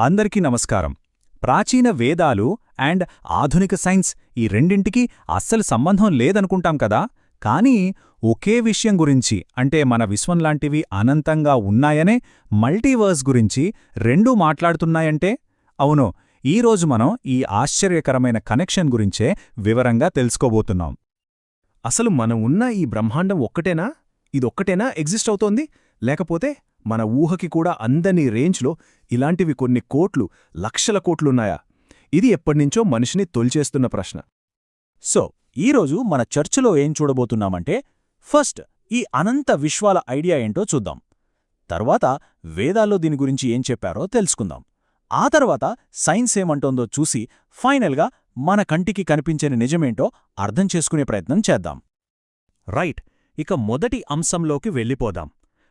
అందరికీ నమస్కారం. ప్రాచీన వేదాలు అండ్ ఆధునిక సైన్స్ ఈ రెండింటికి అస్సలు సంబంధం లేదనుకుంటాం కదా. కానీ ఒకే విషయం గురించి అంటే మన విశ్వంలాంటివి అనంతంగా ఉన్నాయనే మల్టీవర్స్ గురించి రెండూ మాట్లాడుతున్నాయంటే? అవును ఈరోజు మనం ఈ ఆశ్చర్యకరమైన కనెక్షన్ గురించే వివరంగా తెలుసుకోబోతున్నాం. అసలు మనం ఉన్న ఈ బ్రహ్మాండం ఒక్కటేనా? ఇదొక్కటేనా ఎగ్జిస్ట్ అవుతోంది? లేకపోతే మన ఊహకి కూడా అందని రేంజ్లో ఇలాంటివి కొన్ని కోట్లు లక్షల కోట్లున్నాయా? ఇది ఎప్పటినుంచో మనిషిని తొలిచేస్తున్న ప్రశ్న. సో ఈరోజు మన చర్చలో ఏం చూడబోతున్నామంటే ఫస్ట్ ఈ అనంత విశ్వాల ఐడియా ఏంటో చూద్దాం. తర్వాత వేదాల్లో దీని గురించి ఏం చెప్పారో తెలుసుకుందాం. ఆ తర్వాత సైన్స్ ఏమంటోందో చూసి ఫైనల్గా మన కంటికి కనిపించని నిజమేంటో అర్థం చేసుకునే ప్రయత్నం చేద్దాం. రైట్ ఇక మొదటి అంశంలోకి వెళ్ళిపోదాం.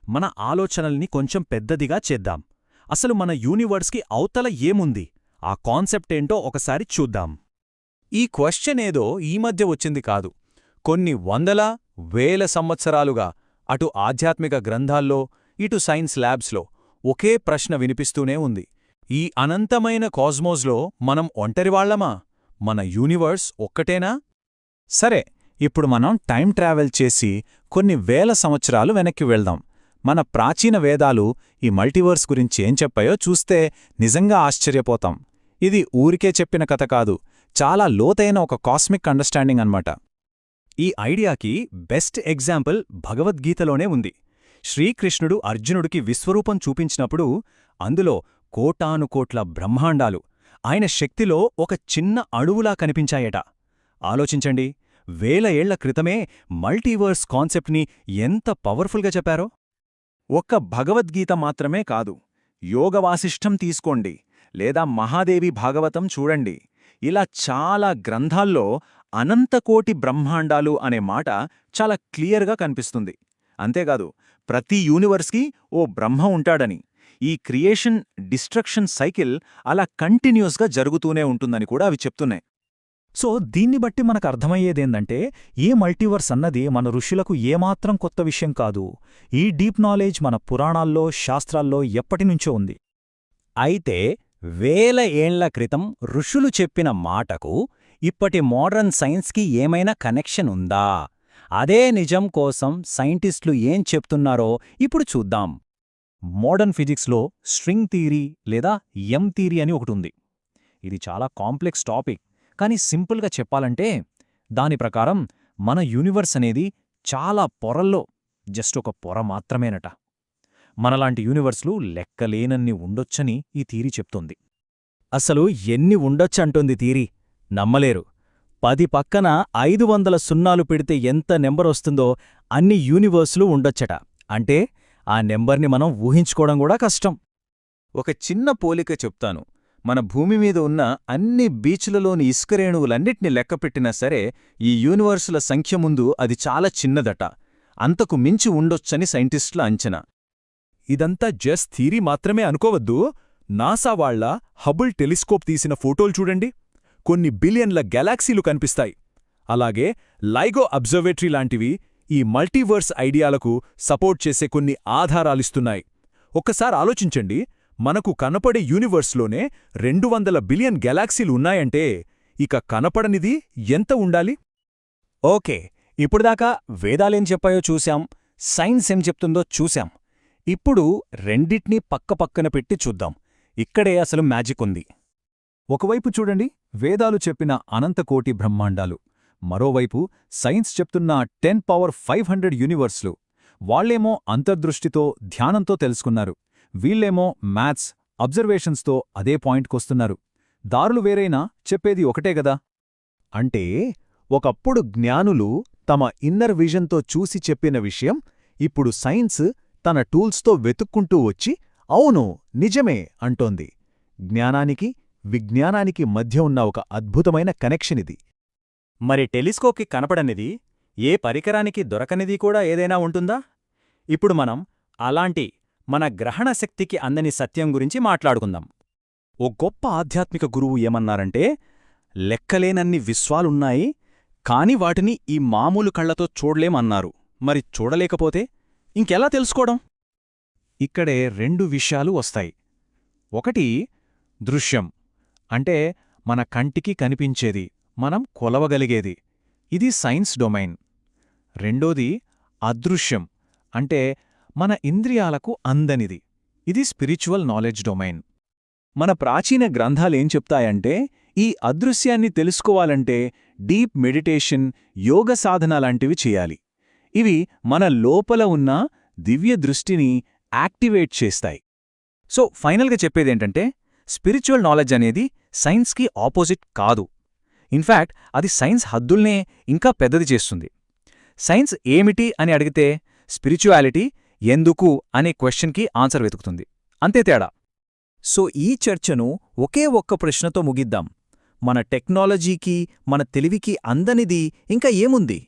మన ఆలోచనల్ని కొంచెం పెద్దదిగా చేద్దాం. అసలు మన యూనివర్స్కి అవతల ఏముంది? ఆ కాన్సెప్ట్ ఏంటో ఒకసారి చూద్దాం. ఈ క్వశ్చన్ ఏదో ఈ మధ్య వచ్చింది కాదు. కొన్ని వందల వేల సంవత్సరాలుగా అటు ఆధ్యాత్మిక గ్రంథాల్లో ఇటు సైన్స్ ల్యాబ్స్లో ఒకే ప్రశ్న వినిపిస్తూనే ఉంది. ఈ అనంతమైన కాస్మోస్లో మనం ఒంటరివాళ్ళమా మన యూనివర్స్ ఒక్కటేనా? సరే ఇప్పుడు మనం టైం ట్రావెల్ చేసి కొన్ని వేల సంవత్సరాలు వెనక్కి వెళ్దాం. మన ప్రాచీన వేదాలు ఈ మల్టీవర్స్ గురించి ఏం చెప్పాయో చూస్తే నిజంగా ఆశ్చర్యపోతాం. ఇది ఊరికే చెప్పిన కథ కాదు చాలా లోతైన ఒక కాస్మిక్ అండర్స్టాండింగ్ అన్నమాట. ఈ ఐడియాకి బెస్ట్ ఎగ్జాంపుల్ భగవద్గీతలోనే ఉంది. శ్రీకృష్ణుడు అర్జునుడికి విశ్వరూపం చూపించినప్పుడు అందులో కోటానుకోట్ల బ్రహ్మాండాలు ఆయన శక్తిలో ఒక చిన్న అణువులా కనిపించాయట. ఆలోచించండి వేల ఏళ్ళ క్రితమే మల్టీవర్స్ కాన్సెప్ట్ని ఎంత పవర్ఫుల్గా చెప్పారో! ఒక్క భగవద్గీత మాత్రమే కాదు. యోగవాసిష్టం తీసుకోండి. లేదా మహాదేవి భాగవతం చూడండి. ఇలా చాలా గ్రంథాల్లో అనంతకోటి బ్రహ్మాండాలు అనే మాట చాలా క్లియర్గా కనిపిస్తుంది. అంతేకాదు ప్రతి యూనివర్స్కి ఓ బ్రహ్మ ఉంటాడని. ఈ క్రియేషన్ డిస్ట్రక్షన్ సైకిల్ అలా కంటిన్యూస్గా జరుగుతూనే ఉంటుందని కూడా అవి చెప్తున్నాయి. సో దీన్ని బట్టి మనకు అర్థమయ్యేదేందంటే ఏ మల్టీవర్స్ అన్నది మన ఋషులకు ఏమాత్రం కొత్త విషయం కాదు. ఈ డీప్ నాలెడ్జ్ మన పురాణాల్లో శాస్త్రాల్లో ఎప్పటినుంచో ఉంది. అయితే వేల ఏండ్ల క్రితం ఋషులు చెప్పిన మాటకు ఇప్పటి మోడర్న్ సైన్స్కి ఏమైనా కనెక్షన్ ఉందా? అదే నిజం కోసం సైంటిస్టులు ఏం చెప్తున్నారో ఇప్పుడు చూద్దాం. మోడర్న్ ఫిజిక్స్లో స్ట్రింగ్ థీరీ లేదా ఎం థీరీ అని ఒకటుంది ఇది చాలా కాంప్లెక్స్ టాపిక్. కానీ సింపుల్గా చెప్పాలంటే దాని ప్రకారం మన యూనివర్స్ అనేది చాలా పొరల్లో జస్ట్ ఒక పొర మాత్రమేనట. మనలాంటి యూనివర్స్లు లెక్కలేనన్ని ఉండొచ్చని ఈ థీరీ చెప్తోంది. అసలు ఎన్ని ఉండొచ్చంటోంది థీరీ? నమ్మలేరు. పది పక్కన ఐదు వందల సున్నాలు పెడితే ఎంత నెంబరొస్తుందో అన్ని యూనివర్స్లు ఉండొచ్చట. అంటే ఆ నెంబర్ని మనం ఊహించుకోవడం కూడా కష్టం. ఒక చిన్న పోలిక చెప్తాను. మన భూమి మీద ఉన్న అన్ని బీచ్లలోని ఇసుకరేణువులన్నిటినీ లెక్కపెట్టినా సరే ఈ యూనివర్సుల సంఖ్య ముందు అది చాలా చిన్నదట. అంతకు మించి ఉండొచ్చని సైంటిస్టుల అంచనా. ఇదంతా జస్ట్ థీరీ మాత్రమే అనుకోవద్దు. నాసా వాళ్ళ హబుల్ టెలిస్కోప్ తీసిన ఫోటోలు చూడండి. కొన్ని బిలియన్ల గెలాక్సీలు కనిపిస్తాయి. అలాగే లైగో అబ్జర్వేటరీ లాంటివి ఈ మల్టీవర్స్ ఐడియాలకు సపోర్ట్ చేసే కొన్ని ఆధారాలిస్తున్నాయి. ఒక్కసారి ఆలోచించండి. మనకు కనపడే యూనివర్స్లోనే రెండు వందల బిలియన్ గెలాక్సీలు ఉన్నాయంటే ఇక కనపడనిది ఎంత ఉండాలి? ఓకే ఇప్పుడుదాకా వేదాలేం చెప్పాయో చూశాం సైన్స్ ఏం చెప్తుందో చూశాం. ఇప్పుడు రెండిట్నీ పక్కపక్కన పెట్టి చూద్దాం. ఇక్కడే అసలు మ్యాజిక్ ఉంది. ఒకవైపు చూడండి వేదాలు చెప్పిన అనంతకోటి బ్రహ్మాండాలు. మరోవైపు సైన్స్ చెప్తున్న టెన్ పవర్ ఫైవ్ హండ్రెడ్ యూనివర్స్లు. వాళ్ళేమో అంతర్దృష్టితో ధ్యానంతో తెలుసుకున్నారు. వీళ్ళేమో మ్యాథ్స్ అబ్జర్వేషన్స్తో అదే పాయింట్కొస్తున్నారు. దారులు వేరైనా చెప్పేది ఒకటే గదా? అంటే ఒకప్పుడు జ్ఞానులు తమ ఇన్నర్ విజన్తో చూసి చెప్పిన విషయం ఇప్పుడు సైన్స్ తన టూల్స్తో వెతుక్కుంటూ వచ్చి అవును నిజమే అంటోంది. జ్ఞానానికి విజ్ఞానానికి మధ్య ఉన్న ఒక అద్భుతమైన కనెక్షన్ ఇది మరి టెలిస్కోప్కి కనపడనిది ఏ పరికరానికి దొరకనిది కూడా ఏదైనా ఉంటుందా? ఇప్పుడు మనం అలాంటి మన గ్రహణ శక్తికి అందని సత్యం గురించి మాట్లాడుకుందాం. ఓ గొప్ప ఆధ్యాత్మిక గురువు ఏమన్నారంటే లెక్కలేనన్ని విశ్వాలున్నాయి కాని వాటిని ఈ మామూలు కళ్ళతో చూడలేమన్నారు. మరి చూడలేకపోతే ఇంకెలా తెలుసుకోవడం? ఇక్కడే రెండు విషయాలు వస్తాయి. ఒకటి దృశ్యం. అంటే మన కంటికి కనిపించేది మనం కొలవగలిగేది. ఇది సైన్స్ డొమైన్. రెండోది అదృశ్యం. అంటే మన ఇంద్రియాలకు అందనిది. ఇది స్పిరిచువల్ నాలెడ్జ్ డొమైన్. మన ప్రాచీన గ్రంథాలేం చెప్తాయంటే ఈ అదృశ్యాన్ని తెలుసుకోవాలంటే డీప్ మెడిటేషన్ యోగ సాధన లాంటివి చేయాలి. ఇవి మన లోపల ఉన్న దివ్య దృష్టిని యాక్టివేట్ చేస్తాయి. సో ఫైనల్గా చెప్పేదేంటంటే స్పిరిచువల్ నాలెడ్జ్ అనేది సైన్స్కి ఆపోజిట్ కాదు. ఇన్ఫ్యాక్ట్ అది సైన్స్ హద్దుల్నే ఇంకా పెద్దది చేస్తుంది. సైన్స్ ఏమిటి అని అడిగితే స్పిరిచువాలిటీ ఎందుకు అనే క్వశ్చన్కి ఆన్సర్ వెతుకుతుంది. అంతే తేడా. సో ఈ చర్చను ఒకే ఒక్క ప్రశ్నతో ముగిద్దాం. మన టెక్నాలజీకి మన తెలివికి అందనిది ఇంకా ఏముంది?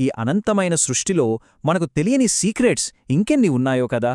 ఈ అనంతమైన సృష్టిలో మనకు తెలియని సీక్రెట్స్ ఇంకెన్ని ఉన్నాయో కదా?